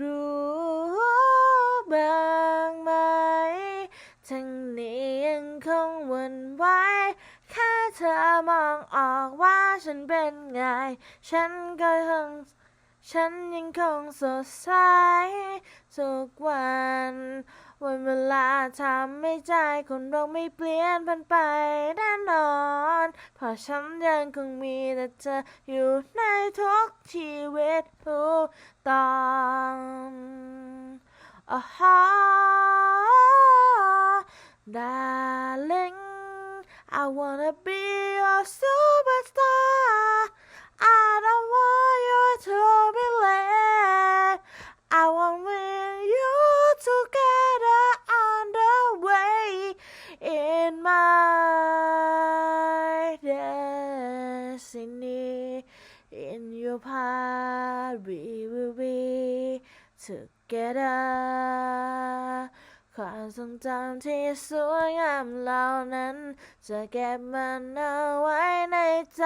รู้บ้างไหม ทั้งนี้ยังคงวนไหวแค่เธอมองออกว่าฉันเป็นไง ฉันก็คงฉันยังคงสดใสทุกวัน วันเวลาทำให้ใจคนเราไม่เปลี่ยนพันไปแน่นอน เพราะฉันยังคงมีแต่เธออยู่ในทุกชีวิตทุกตอน Oh, darling, I wanna be your superstar. I don't want you to be late. I want you together on the way in my destiny. In your path, we will be together. ความทรงจำที่สวยงามเหล่านั้น จะเก็บมันเอาไว้ในใจ